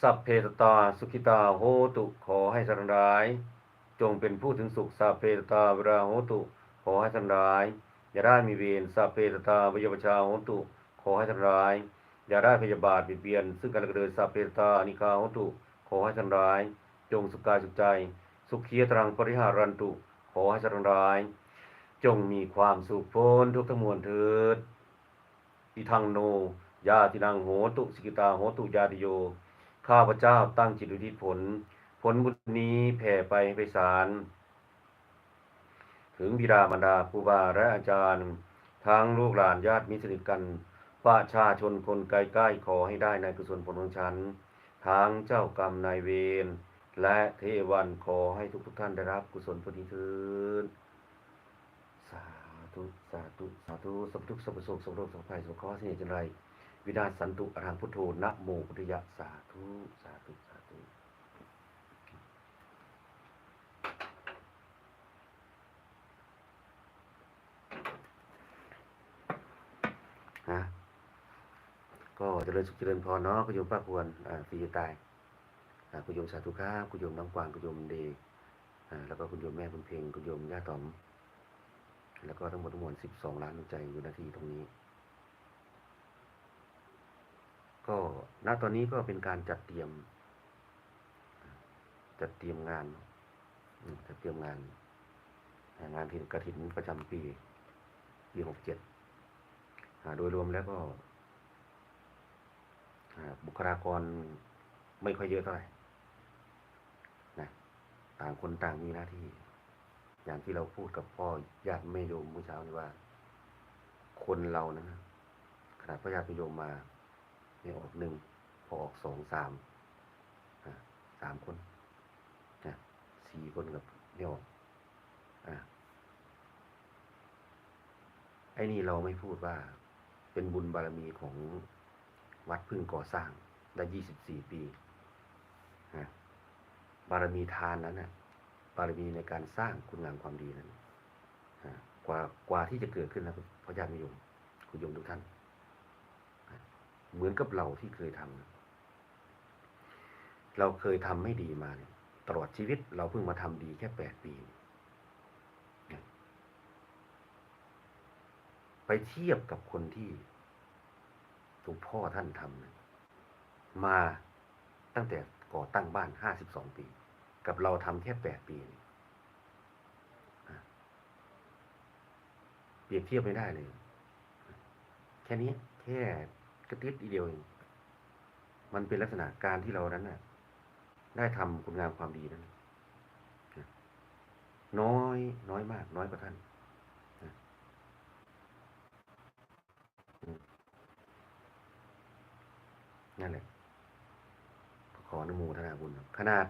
สัพเพตตาสุขิตาโหตุขอให้สัตว์ทั้งหลาย จงเป็นผู้ถึงสุขสัพเพตตาเวลาโหตุ ขอให้สัตว์ทั้งหลาย อย่าได้มีเวรสัพเพตตาวิยปชาโหตุ ขอให้สัตว์ทั้งหลาย อย่าได้พยาบาทเบียดเบียน ซึ่งกันและกันเลยสัพเพตตาอนิคาโหตุ ขอให้สัตว์ทั้งหลาย จงสุขกายสุขใจ สุขียตรังปริหารันตุ ขอให้สัตว์ทั้งหลาย จงมีความสุขพ้นทุกทั้งมวลเถิดอิทังโนยาตินังโหตุสิกิตาโหตุยาติโย ข้าพเจ้าตั้งจิตอุทิศผล ผลบุญนี้แผ่ไปไปสาร ถึงบิดามารดาครูบาและอาจารย์ ทั้งลูกหลานญาติมิตรสนิทกันประชาชนคนใกล้ๆขอให้ได้ในกุศลผลของฉัน ทั้งเจ้ากรรมนายเวรและเทวันขอให้ทุกๆท่านได้รับกุศลผลนี้เถิดสาธุ สาธุ สาธุสัพทุกสัพพโสกสัพโรคสัพภัยสัพพเคราะห์เสน่ห์จันไร วินาสันตุอรหังพุทโธนะโมพุทธยะสาธุสาธุสาธุฮะก็เจริญสุขเจริญพรเนาะคุณโยมป้าควรอ่าฟรีตายอ่าคุณโยมสาธุครับคุณโยมน้องกวางคุณโยมเดย์อ่าแล้วก็คุณโยมแม่คุณเพลงคุณโยมย่าต๋อม แล้วก็ทั้งหมดทั้งมวลสิบสองล้านดวงใจอยู่นาทีตรงนี้ ก็ณตอนนี้ก็เป็นการจัดเตรียม จัดเตรียมงานจัดเตรียมงาน งานถิ่นกระถินประจำปีปีหกเจ็ดโดยรวมแล้วก็บุคลากรไม่ค่อยเยอะเท่าไหร่นะต่างคนต่างมีหน้าที่ อย่างที่เราพูดกับพ่อญาติแม่โยมเมื่อเช้านี้ว่า คนเรานะขนาดพ่อญาติโยมมา ไม่ออกหนึ่งพอออกสองสามสามคนนะสี่คนกับไม่ออกอะไอ้นี่เราไม่พูดว่าเป็นบุญบารมีของวัดพึ่งก่อสร้างได้ยี่สิบสี่ปีนะบารมีทานนั้นนะบารมีในการสร้างคุณงามความดีนั้นอะกว่ากว่าที่จะเกิดขึ้นนะพระญาติโยมคุณโยมทุกท่าน เหมือนกับเราที่เคยทำเราเคยทำไม่ดีมาเนี่ยตลอดชีวิตเราเพิ่งมาทำดีแค่แปดปีไปเทียบกับคนที่หลวงพ่อท่านทำเนี่ยมาตั้งแต่ก่อตั้งบ้านห้าสิบสองปี กับเราทำแค่แปดปี เปรียบเทียบไม่ได้เลย แค่นี้แค่ กระติดอีเดียวเองมันเป็นลักษณะการที่เรานั้นน่ะ ได้ทำคุณงามความดีนั้นน้อยน้อยมาก น้อยกว่าท่านนั่นแหละขออนุโมทนาบุญขนาด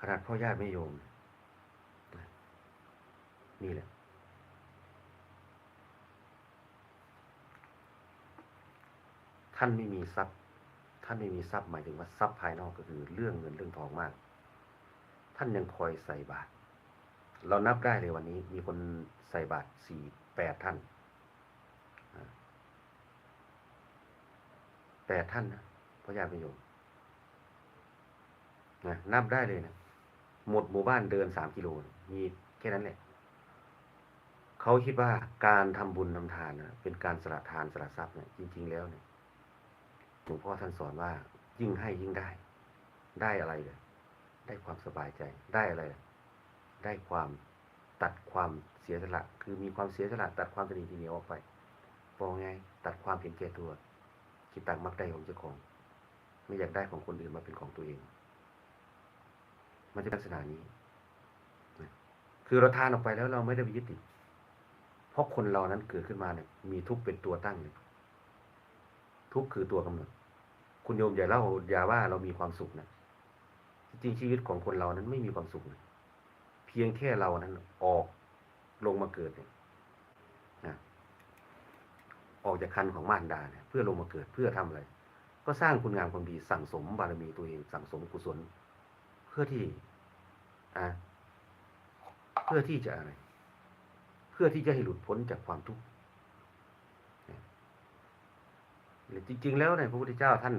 ขนาดพ่อญาติไม่โยม นี่แหละ ท่านไม่มีทรัพย์ ท่านไม่มีทรัพย์หมายถึงว่าทรัพย์ภายนอกก็คือเรื่องเงินเรื่องทองมาก ท่านยังคอยใส่บาตรเรานับได้เลยวันนี้ มีคนใส่บาตรสี่แปดท่านแปดท่านนะพระญาติโยมนะนับได้เลยนะหมดหมู่บ้านเดินสามกิโลนะมีแค่นั้นแหละเขาคิดว่าการทำบุญทำทานนะเป็นการสละทานสละทรัพย์เนี่ยจริง ๆ แล้วเนี่ย ลวงพ่อท่านสอนว่า ยิ่งให้ยิ่งได้ ได้อะไรเลยได้ความสบายใจได้อะไร ได้ความตัดความเสียสละ คือมีความเสียสละ ตัดความตนีทีเหนียวออกไปบอกไงตัดความเห็นแก่ตัวคิดตังมักได้ของเจ้าของ ไม่อยากได้ของคนอื่นมาเป็นของตัวเอง มันจะเป็นลักษณะนี้คือเราทานออกไปแล้วเราไม่ได้ไปยึดติดเพราะคนเรานั้นเกิดขึ้นมาเนี่ยมีทุกข์เป็นตัวตั้งเลยทุกข์คือตัวกำหนด คุณโยมอย่าเล่าอย่าว่าเรามีความสุขนะจริงชีวิตของคนเรานั้นไม่มีความสุขนะเพียงแค่เรานั้นออกลงมาเกิดเนี่ยนะออกจากคันของมารดาเนี่ยเพื่อลงมาเกิดเพื่อทำอะไร ก็สร้างคุณงามความดีสั่งสมบารมีตัวเอง สั่งสมกุศล เพื่อที่อะเพื่อที่จะอะไร เพื่อที่จะให้หลุดพ้นจากความทุกข์จริงๆ แล้วเนี่ยพระพุทธเจ้าท่าน